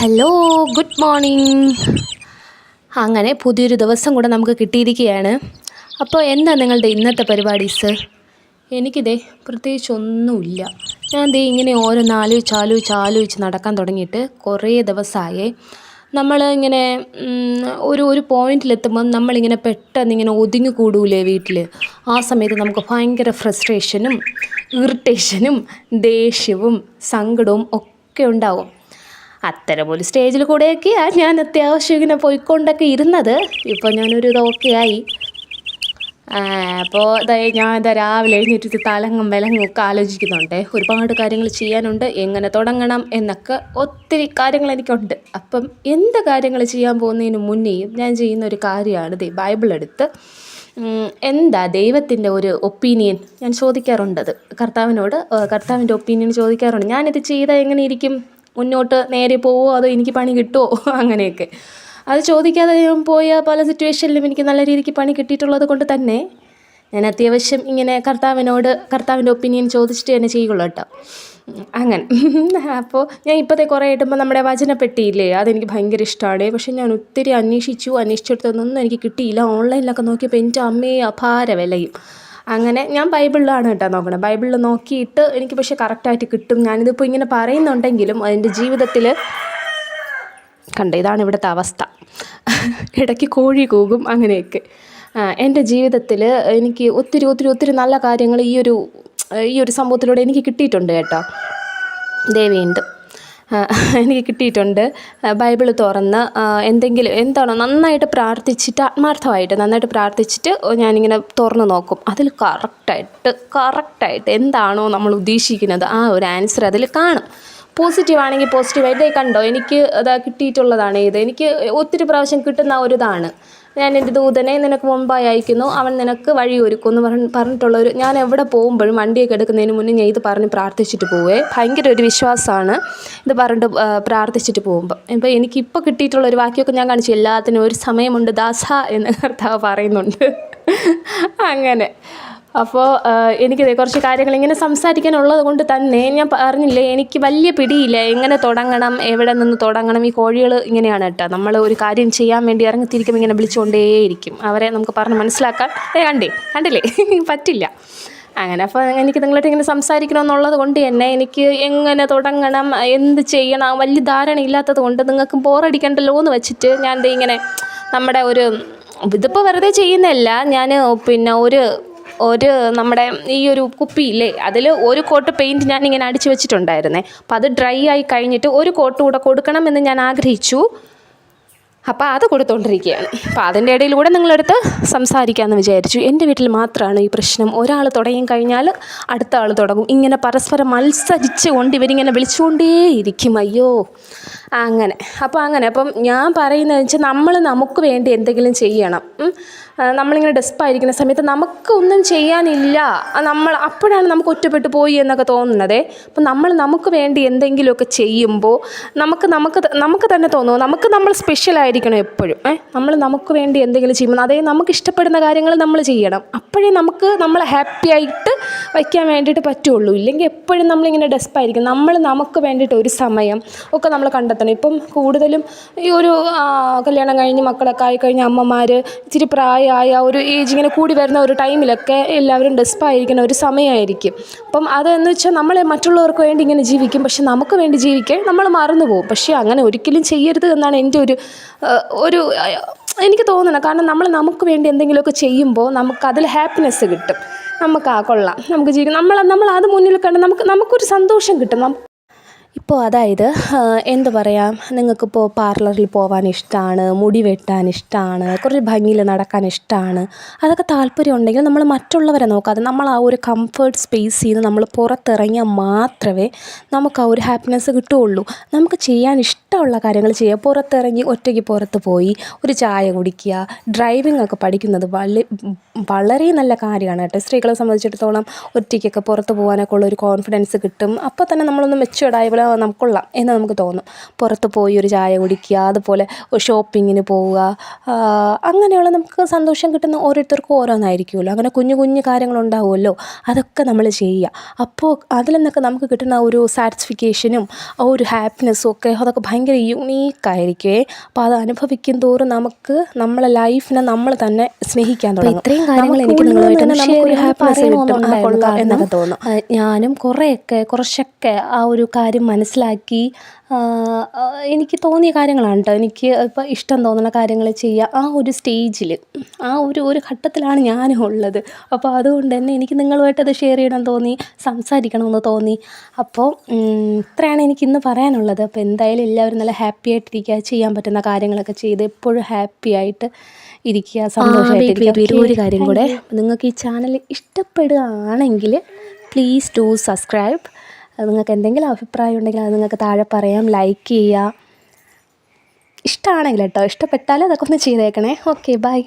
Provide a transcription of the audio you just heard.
Hello good morning അങ്ങനെ പുതിയൊരു ദിവസം കൂടെ നമുക്ക് കിട്ടിയിരിക്കുകയാണ്. അപ്പോൾ എന്താ നിങ്ങളുടെ ഇന്നത്തെ പരിപാടി സർ എനിക്കിതേ പ്രത്യേകിച്ച് ഒന്നുമില്ല. ഞാൻ ദേ ഇങ്ങനെ ഓരോന്ന് ആലോചിച്ച് ആലോചിച്ച് ആലോചിച്ച് നടക്കാൻ തുടങ്ങിയിട്ട് കുറേ ദിവസമായേ. നമ്മൾ ഇങ്ങനെ ഒരു ഒരു പോയിന്റിലെത്തുമ്പം നമ്മളിങ്ങനെ പെട്ടെന്ന് ഇങ്ങനെ ഒതുങ്ങി കൂടൂലേ വീട്ടിൽ ആ സമയത്ത് നമുക്ക് ഭയങ്കര ഫ്രസ്ട്രേഷനും ഇറിറ്റേഷനും ദേഷ്യവും സങ്കടവും ഒക്കെ ഉണ്ടാവും. അത്തരം ഒരു സ്റ്റേജിൽ കൂടെയൊക്കെയാണ് ഞാൻ അത്യാവശ്യം ഇങ്ങനെ പോയിക്കൊണ്ടൊക്കെ ഇരുന്നത്. ഇപ്പോൾ ഞാനൊരു ഇതൊക്കെ ആയി. അപ്പോൾ ഞാൻ ഇതാ രാവിലെ എഴുന്നേറ്റ് തലങ്ങും വിലങ്ങും ഒക്കെ ആലോചിക്കുന്നുണ്ട്. ഒരുപാട് കാര്യങ്ങൾ ചെയ്യാനുണ്ട്. എങ്ങനെ തുടങ്ങണം എന്നൊക്കെ ഒത്തിരി കാര്യങ്ങൾ എനിക്കുണ്ട്. അപ്പം എന്ത് കാര്യങ്ങൾ ചെയ്യാൻ പോകുന്നതിന് മുന്നേയും ഞാൻ ചെയ്യുന്ന ഒരു കാര്യമാണ് ദേ ബൈബിൾ എടുത്ത്. എന്താ ദൈവത്തിന്റെ ഒരു ഒപ്പീനിയൻ ഞാൻ ചോദിക്കാറുണ്ടത് കർത്താവിനോട് കർത്താവിന്റെ ഒപ്പീനിയൻ ചോദിക്കാറുണ്ട്. ഞാനിത് ചെയ്താൽ എങ്ങനെ ഇരിക്കും? മുന്നോട്ട് നേരെ പോവോ? അതോ എനിക്ക് പണി കിട്ടുമോ അങ്ങനെയൊക്കെ. അത് ചോദിക്കാതെ പോയ പല സിറ്റുവേഷനിലും എനിക്ക് നല്ല രീതിക്ക് പണി കിട്ടിയിട്ടുള്ളത് കൊണ്ട് തന്നെ ഞാൻ അത്യാവശ്യം ഇങ്ങനെ കർത്താവിനോട് കർത്താവിന്റെ ഒപ്പീനിയൻ ചോദിച്ചിട്ട് തന്നെ ചെയ്യുള്ളൂ കേട്ടോ. അങ്ങനെ. അപ്പോൾ ഞാൻ ഇപ്പോഴത്തെ കുറേ ആയിട്ടുമ്പോൾ നമ്മുടെ വചനപ്പെട്ടിയില്ലേ അതെനിക്ക് ഭയങ്കര ഇഷ്ടമാണ്. പക്ഷേ ഞാൻ ഒത്തിരി അന്വേഷിച്ചു അന്വേഷിച്ചെടുത്തൊന്നും എനിക്ക് കിട്ടിയില്ല. ഓൺലൈനിലൊക്കെ നോക്കിയപ്പോൾ എന്റെ അമ്മയെ അപാര വിലയും. അങ്ങനെ ഞാൻ ബൈബിളിലാണ് കേട്ടോ നോക്കണത്. ബൈബിളിൽ നോക്കിയിട്ട് എനിക്ക് പക്ഷേ കറക്റ്റായിട്ട് കിട്ടും. ഞാനിതിപ്പോൾ ഇങ്ങനെ പറയുന്നുണ്ടെങ്കിലും എന്റെ ജീവിതത്തിൽ കണ്ട ഇതാണ് ഇവിടുത്തെ അവസ്ഥ. ഇടയ്ക്ക് കോഴി കൂകും അങ്ങനെയൊക്കെ. എന്റെ ജീവിതത്തിൽ എനിക്ക് ഒത്തിരി ഒത്തിരി ഒത്തിരി നല്ല കാര്യങ്ങൾ ഈ ഒരു ഈ ഒരു സംഭവത്തിലൂടെ എനിക്ക് കിട്ടിയിട്ടുണ്ട് കേട്ടോ. ദേ വീണ്ടും. ആ, എനിക്ക് കിട്ടിയിട്ടുണ്ട്. ബൈബിൾ തുറന്ന് എന്തെങ്കിലും എന്താണോ നന്നായിട്ട് പ്രാർത്ഥിച്ചിട്ട് ആത്മാർത്ഥമായിട്ട് നന്നായിട്ട് പ്രാർത്ഥിച്ചിട്ട് ഞാനിങ്ങനെ തുറന്ന് നോക്കും. അതിൽ കറക്റ്റായിട്ട് കറക്റ്റായിട്ട് എന്താണോ നമ്മൾ ഉദ്ദേശിക്കുന്നത് ആ ഒരു ആൻസർ അതിൽ കാണും. പോസിറ്റീവാണെങ്കിൽ പോസിറ്റീവായിട്ട് കണ്ടോ എനിക്ക് അതാ കിട്ടിയിട്ടുള്ളതാണ് ഇത്. എനിക്ക് ഒത്തിരി പ്രാവശ്യം കിട്ടുന്ന ഒരു ഇതാണ്. ഞാൻ എന്റെ ദൂതനെ നിനക്ക് മുമ്പായി അയക്കുന്നു. അവൻ നിനക്ക് വഴി ഒരുക്കും എന്ന് പറഞ്ഞ് പറഞ്ഞിട്ടുള്ള ഒരു ഞാൻ എവിടെ പോകുമ്പോഴും വണ്ടിയൊക്കെ എടുക്കുന്നതിന് മുന്നേ ഞാൻ ഇത് പറഞ്ഞ് പ്രാർത്ഥിച്ചിട്ട് പോവേ. ഭയങ്കര ഒരു വിശ്വാസമാണ് ഇത് പറഞ്ഞിട്ട് പ്രാർത്ഥിച്ചിട്ട് പോകുമ്പോൾ ഇപ്പോൾ എനിക്കിപ്പോൾ കിട്ടിയിട്ടുള്ള ഒരു വാക്യമൊക്കെ ഞാൻ കാണിച്ചു. എല്ലാത്തിനും ഒരു സമയമുണ്ട് ദാസ എന്ന് കർത്താവ് പറയുന്നുണ്ട്. അങ്ങനെ. അപ്പോൾ എനിക്കിത് കുറച്ച് കാര്യങ്ങൾ ഇങ്ങനെ സംസാരിക്കാനുള്ളത് കൊണ്ട് തന്നെ ഞാൻ പറഞ്ഞില്ലേ എനിക്ക് വലിയ പിടിയില്ല. എങ്ങനെ തുടങ്ങണം? എവിടെ നിന്ന് തുടങ്ങണം? ഈ കോഴികൾ ഇങ്ങനെയാണ് കേട്ടോ. നമ്മൾ ഒരു കാര്യം ചെയ്യാൻ വേണ്ടി ഇറങ്ങിത്തിരിക്കുമ്പോൾ ഇങ്ങനെ വിളിച്ചുകൊണ്ടേയിരിക്കും. അവരെ നമുക്ക് പറഞ്ഞ് മനസ്സിലാക്കാൻ ഏ കണ്ടേ കണ്ടില്ലേ? പറ്റില്ല. അങ്ങനെ അപ്പോൾ എനിക്ക് നിങ്ങളായിട്ട് ഇങ്ങനെ സംസാരിക്കണമെന്നുള്ളത് കൊണ്ട് തന്നെ എനിക്ക് എങ്ങനെ തുടങ്ങണം? എന്ത് ചെയ്യണം? വലിയ ധാരണ ഇല്ലാത്തത് കൊണ്ട് നിങ്ങൾക്ക് ബോറടിക്കണ്ടല്ലോ എന്ന് വെച്ചിട്ട് ഞാൻ ഇങ്ങനെ നമ്മുടെ ഒരു ഇതിപ്പോൾ വെറുതെ ചെയ്യുന്നതല്ല. ഞാൻ പിന്നെ ഒരു ഒരു നമ്മുടെ ഈ ഒരു കുപ്പിയില്ലേ അതിൽ ഒരു കോട്ട് പെയിന്റ് ഞാൻ ഇങ്ങനെ അടിച്ചു വെച്ചിട്ടുണ്ടായിരുന്നേ. അപ്പോൾ അത് ഡ്രൈ ആയി കഴിഞ്ഞിട്ട് ഒരു കോട്ട് കൂടെ കൊടുക്കണമെന്ന് ഞാൻ ആഗ്രഹിച്ചു. അപ്പോൾ അത് കൊടുത്തുകൊണ്ടിരിക്കുകയാണ് അപ്പോൾ അതിന്റെ ഇടയിലൂടെ നിങ്ങളെടുത്ത് സംസാരിക്കാമെന്ന് വിചാരിച്ചു. എന്റെ വീട്ടിൽ മാത്രമാണ് ഈ പ്രശ്നം. ഒരാൾ തുടങ്ങി കഴിഞ്ഞാൽ അടുത്ത ആൾ തുടങ്ങും. ഇങ്ങനെ പരസ്പരം മത്സരിച്ച് കൊണ്ട് ഇവരിങ്ങനെ വിളിച്ചുകൊണ്ടേയിരിക്കും. അയ്യോ. അങ്ങനെ. അപ്പോൾ അങ്ങനെ. അപ്പം ഞാൻ പറയുന്നത് വെച്ചാൽ നമ്മൾ നമുക്ക് വേണ്ടി എന്തെങ്കിലും ചെയ്യണം. നമ്മളിങ്ങനെ ഡെസ്പായിരിക്കുന്ന സമയത്ത് നമുക്കൊന്നും ചെയ്യാനില്ല. നമ്മൾ അപ്പോഴാണ് നമുക്ക് ഒറ്റപ്പെട്ടു പോയി എന്നൊക്കെ തോന്നുന്നത്. അപ്പം നമ്മൾ നമുക്ക് വേണ്ടി എന്തെങ്കിലുമൊക്കെ ചെയ്യുമ്പോൾ നമുക്ക് നമുക്ക് നമുക്ക് തന്നെ തോന്നുന്നു നമുക്ക് നമ്മൾ സ്പെഷ്യൽ ആയിരിക്കണം എപ്പോഴും. ഏ നമ്മൾ നമുക്ക് വേണ്ടി എന്തെങ്കിലും ചെയ്യുമ്പോൾ അതേ നമുക്ക് ഇഷ്ടപ്പെടുന്ന കാര്യങ്ങൾ നമ്മൾ ചെയ്യണം. അപ്പോഴേ നമുക്ക് നമ്മൾ ഹാപ്പി ആയിട്ട് വയ്ക്കാൻ വേണ്ടിയിട്ട് പറ്റുള്ളൂ. ഇല്ലെങ്കിൽ എപ്പോഴും നമ്മളിങ്ങനെ ഡെസ്പായിരിക്കും നമ്മൾ നമുക്ക് വേണ്ടിയിട്ട് ഒരു സമയം ഒക്കെ നമ്മൾ കണ്ടെത്തണം. ഇപ്പം കൂടുതലും ഈ ഒരു കല്യാണം കഴിഞ്ഞ് മക്കളൊക്കെ ആയിക്കഴിഞ്ഞ് കഴിഞ്ഞ അമ്മമാർ ഇച്ചിരി പ്രായമായ ഒരു ഏജ് ഇങ്ങനെ കൂടി വരുന്ന ഒരു ടൈമിലൊക്കെ എല്ലാവരും ഡെസ്പായിരിക്കുന്ന ഒരു സമയമായിരിക്കും. അപ്പം അതെന്ന് വെച്ചാൽ നമ്മളെ മറ്റുള്ളവർക്ക് വേണ്ടി ഇങ്ങനെ ജീവിക്കും. പക്ഷെ നമുക്ക് വേണ്ടി ജീവിക്കാൻ നമ്മൾ മറന്നു പോകും. പക്ഷേ അങ്ങനെ ഒരിക്കലും ചെയ്യരുത് എന്നാണ് എന്റെ ഒരു ഒരു എനിക്ക് തോന്നുന്നത്. കാരണം നമ്മൾ നമുക്ക് വേണ്ടി എന്തെങ്കിലുമൊക്കെ ചെയ്യുമ്പോൾ നമുക്ക് അതിൽ ഹാപ്പിനെസ് കിട്ടും. നമുക്ക് ആ കൊള്ളാം. നമുക്ക് ജീവിക്കാം നമ്മൾ നമ്മൾ അത് മുന്നിൽ കണ്ട് നമുക്ക് നമുക്കൊരു സന്തോഷം കിട്ടും. ഇപ്പോൾ അതായത് എന്താ പറയാം? നിങ്ങൾക്കിപ്പോൾ പാർലറിൽ പോകാൻ ഇഷ്ടമാണ് മുടി വെട്ടാൻ ഇഷ്ടമാണ് കുറച്ച് ഭംഗിയിൽ നടക്കാൻ ഇഷ്ടമാണ് അതൊക്കെ താല്പര്യം ഉണ്ടെങ്കിൽ നമ്മൾ മറ്റുള്ളവരെ നോക്കാതെ നമ്മൾ ആ ഒരു കംഫർട്ട് സ്പേസിൽ നിന്ന് നമ്മൾ പുറത്തിറങ്ങിയാൽ മാത്രമേ നമുക്ക് ആ ഒരു ഹാപ്പിനെസ് കിട്ടുകയുള്ളൂ. നമുക്ക് ചെയ്യാൻ ഇഷ്ടമുള്ള കാര്യങ്ങൾ ചെയ്യുക. പുറത്തിറങ്ങി ഒറ്റയ്ക്ക് പുറത്ത് പോയി ഒരു ചായ കുടിക്കുക. ഡ്രൈവിംഗ് ഒക്കെ പഠിക്കുന്നത് വളരെ നല്ല കാര്യമാണ് കേട്ടോ. സ്ത്രീകളെ സംബന്ധിച്ചിടത്തോളം ഒറ്റയ്ക്കൊക്കെ പുറത്ത് പോകാനൊക്കെ ഉള്ള ഒരു കോൺഫിഡൻസ് കിട്ടും. അപ്പോൾ തന്നെ നമ്മളൊന്ന് മെച്ചുവേർഡായ പോലെ നമുക്ക് കൊള്ളാം എന്ന് നമുക്ക് തോന്നും. പുറത്ത് പോയി ഒരു ചായ കുടിക്കുക അതുപോലെ ഷോപ്പിങ്ങിന് പോവുക അങ്ങനെയുള്ള നമുക്ക് സന്തോഷം കിട്ടുന്ന ഓരോരുത്തർക്കും ഓരോന്നായിരിക്കുമല്ലോ. അങ്ങനെ കുഞ്ഞു കുഞ്ഞു കാര്യങ്ങളുണ്ടാവുമല്ലോ. അതൊക്കെ നമ്മൾ ചെയ്യുക. അപ്പോൾ അതിൽ നിന്നൊക്കെ നമുക്ക് കിട്ടുന്ന ഒരു സാറ്റിസ്ഫിക്കേഷനും ആ ഒരു ഹാപ്പിനെസ്സും ഒക്കെ അതൊക്കെ ഭയങ്കര യുണീക്കായിരിക്കുമേ അപ്പോൾ അത് അനുഭവിക്കും തോറും നമുക്ക് നമ്മളെ ലൈഫിനെ നമ്മൾ തന്നെ സ്നേഹിക്കാൻ തുടങ്ങും. ഇത്രയും കാര്യങ്ങൾ എനിക്ക് ഹാപ്പിനെസ് നിങ്ങളുമായിട്ട് കിട്ടും. എന്നൊക്കെ തോന്നും. ഞാനും കുറേയൊക്കെ കുറച്ചൊക്കെ ആ ഒരു കാര്യം മനസ്സിലാക്കി എനിക്ക് തോന്നിയ കാര്യങ്ങളാണ് കേട്ടോ എനിക്ക് ഇപ്പോൾ ഇഷ്ടം തോന്നുന്ന കാര്യങ്ങൾ ചെയ്യുക ആ ഒരു സ്റ്റേജിൽ ആ ഒരു ഒരു ഘട്ടത്തിലാണ് ഞാനും ഉള്ളത്. അപ്പോൾ അതുകൊണ്ട് തന്നെ എനിക്ക് നിങ്ങളുമായിട്ട് അത് ഷെയർ ചെയ്യണം തോന്നി സംസാരിക്കണമെന്ന് തോന്നി. അപ്പോൾ ഇത്രയാണ് എനിക്ക് ഇന്ന് പറയാനുള്ളത്. അപ്പോൾ എന്തായാലും എല്ലാവരും നല്ല ഹാപ്പി ആയിട്ടിരിക്കുക ചെയ്യാൻ പറ്റുന്ന കാര്യങ്ങളൊക്കെ ചെയ്ത് എപ്പോഴും ഹാപ്പി ആയിട്ട് ഇരിക്കുക സന്തോഷമായിട്ട് ഒരു കാര്യം കൂടെ. നിങ്ങൾക്ക് ഈ ചാനൽ ഇഷ്ടപ്പെടുകയാണെങ്കിൽ പ്ലീസ് ടു സബ്സ്ക്രൈബ് നിങ്ങൾക്ക് എന്തെങ്കിലും അഭിപ്രായം ഉണ്ടെങ്കിൽ അത് നിങ്ങൾക്ക് താഴെ പറയാം ലൈക്ക് ചെയ്യുക. ഇഷ്ടമാണെങ്കിൽ കേട്ടോ ഇഷ്ടപ്പെട്ടാൽ അതൊക്കെ ഒന്ന് ചെയ്തേക്കണേ. Okay bye